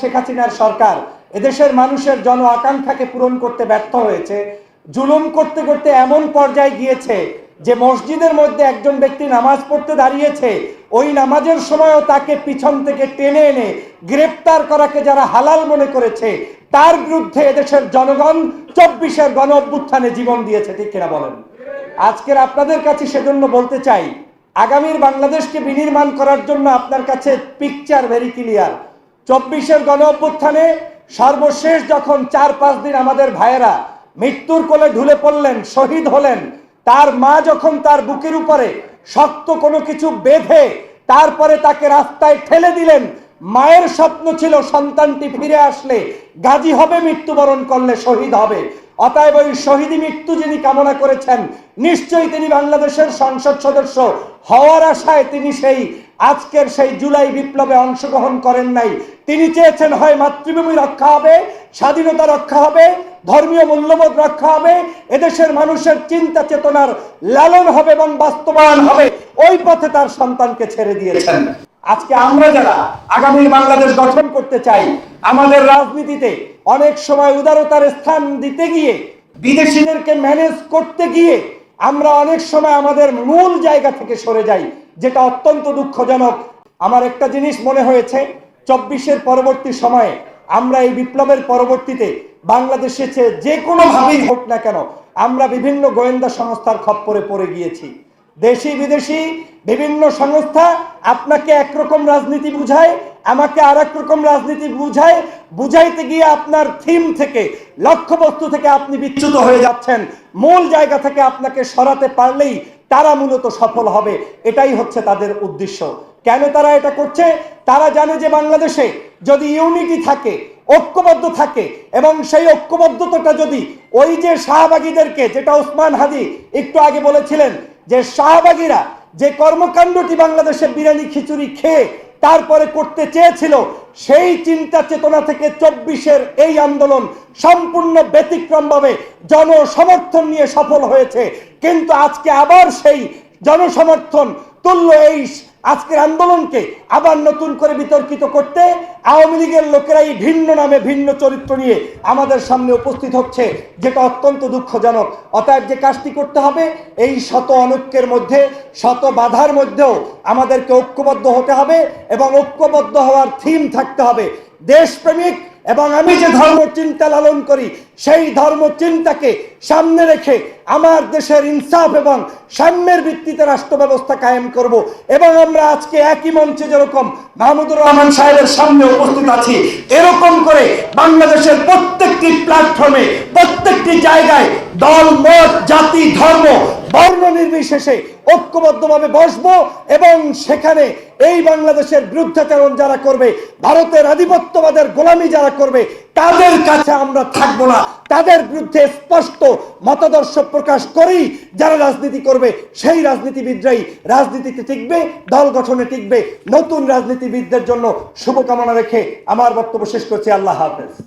শেখ হাসিনার সরকার, এদেশের মানুষের জন আকাঙ্ক্ষাকে পূরণ করতে ব্যর্থ হয়েছে, জুলুম করতে করতে এমন পর্যায়ে গিয়েছে যে মসজিদের মধ্যে একজন ব্যক্তি নামাজ পড়তে দাঁড়িয়েছে, ওই নামাজের সময়ও তাকে পিছন থেকে টেনে এনে গ্রেপ্তার করাকে যারা হালাল মনে করেছে, তার বিরুদ্ধে এদেশের জনগণ চব্বিশের গণ অভ্যুত্থানে জীবন দিয়েছে, ঠিক কিনা বলেন? আজকের আপনাদের কাছে সেজন্য বলতে চাই, আগামীর বাংলাদেশকে বিনির্মাণ করার জন্য আপনার কাছে পিকচার ভেরি ক্লিয়ার চব্বিশের গণ অভ্যুত্থানে সর্বশেষ যখন চার, পাঁচ দিন আমাদের ভাইয়েরা মৃত্যুর কোলে ঢুলে পড়লেন, শহীদ হলেন, তার মা যখন তার বুকের উপরে শক্ত কোনো কিছু বেঁধে তারপরে তাকে রাস্তায় ঠেলে দিলেন, মায়ের স্বপ্ন ছিল সন্তানটি ফিরে আসলে, গাজী হবে, মৃত্যুবরণ করলে শহীদ হবে। অতএব ওই শহীদ মৃত্যু যিনি কামনা করেছেন, নিশ্চয়ই তিনি বাংলাদেশের সংসদ সদস্য হওয়ার আশায় তিনি সেই আজকের সেই জুলাই বিপ্লবে অংশগ্রহণ করেন নাই। তিনি চেয়েছেন, হয় মাতৃভূমি রক্ষা হবে, স্বাধীনতা রক্ষা হবে, ধর্মীয় মূল্যবোধ রক্ষা হবে, এদেশের মানুষের চিন্তা চেতনার লালন হবে এবং বাস্তবায়ন হবে। ওই পথে তার সন্তানকে ছেড়ে দিয়েছেন। আজকে আমরা যারা আগামী বাংলাদেশ গঠন করতে চাই আমাদের রাজনীতিতে অনেক সময় উদারতার স্থান দিতে গিয়ে, বিদেশিদেরকে ম্যানেজ করতে গিয়ে আমরা অনেক সময় আমাদের মূল জায়গা থেকে সরে যাই, যেটা অত্যন্ত দুঃখজনক। আমার একটা জিনিস মনে হয়েছে, চব্বিশের পরবর্তী সময়ে আমরা এই বিপ্লবের পরবর্তীতে বাংলাদেশে যে কোনোভাবেই হোক না কেন, আমরা বিভিন্ন গোয়েন্দা সংস্থার খপ্পরে পড়ে গিয়েছি। দেশি বিদেশি বিভিন্ন সংস্থা আপনাকে একরকম রাজনীতি বুঝায় আমাকে আর এক রকম রাজনীতি বুঝায় বুঝাইতে গিয়ে আপনার থিম থেকে, লক্ষ্যবস্তু থেকে আপনি বিচ্যুত হয়ে যাচ্ছেন। মূল জায়গা থেকে আপনাকে সরাতে পারলেই তারা মূলত সফল হবে। এটাই হচ্ছে তাদের উদ্দেশ্য। কেন তারা এটা করছে? তারা জানে যে বাংলাদেশে যদি ইউনিটি থাকে, ঐক্যবদ্ধ থাকে, এবং সেই ঐক্যবদ্ধতাটা যদি ওই যে শাহবাগীদেরকে, যেটা ওসমান হাদি একটু আগে বলেছিলেন, যে শাহবাগীরা যে কর্মকাণ্ডটি বাংলাদেশে বিরিয়ানি খিচুড়ি খেয়ে তারপরে করতে চেয়েছিল, সেই চিন্তা চেতনা থেকে চব্বিশের এই আন্দোলন সম্পূর্ণ ব্যতিক্রমভাবে জনসমর্থন নিয়ে সফল হয়েছে। কিন্তু আজকে আবার সেই জনসমর্থন তুল্য এই আজকের আন্দোলনকে আবার নতুন করে বিতর্কিত করতে আওয়ামী লীগের লোকেরাই ভিন্ন নামে ভিন্ন চরিত্র নিয়ে আমাদের সামনে উপস্থিত হচ্ছে, যেটা অত্যন্ত দুঃখজনক। অতএব যে কাজটি করতে হবে, এই শত অনৈক্যের মধ্যে, শত বাধার মধ্যেও আমাদেরকে ঐক্যবদ্ধ হতে হবে এবং ঐক্যবদ্ধ হওয়ার থিম থাকতে হবে। দেশপ্রেমিক এবং আমি যে ধর্ম চিন্তা লালন করি, সেই ধর্ম চিন্তাকে সামনে রেখে আমার দেশের ইনসাফ এবং সাম্যের ভিত্তিতে রাষ্ট্র ব্যবস্থা কায়েম করব এবং আমরা আজকে একই মঞ্চে যেরকম মাহমুদুর রহমান সাহেবের সামনে উপস্থিত আছি, এরকম করে বাংলাদেশের প্রত্যেকটি প্ল্যাটফর্মে প্রত্যেকটি জায়গায় দল, মত, জাতি, ধর্ম বর্ণ নির্বিশেষে ঐক্যবদ্ধভাবে বসবো এবং সেখানে এই বাংলাদেশের বিরুদ্ধাচরণ যারা করবে, ভারতের আধিপত্যবাদের গোলামি যারা করবে, তাদের কাছে আমরা থাকব না। তাদের বিরুদ্ধে স্পষ্ট মতাদর্শ প্রকাশ করেই যারা রাজনীতি করবে, সেই রাজনীতিবিদরাই রাজনীতিতে টিকবে, দল গঠনে টিকবে। নতুন রাজনীতিবিদদের জন্য শুভকামনা রেখে আমার বক্তব্য শেষ করছি। আল্লাহ হাফেজ।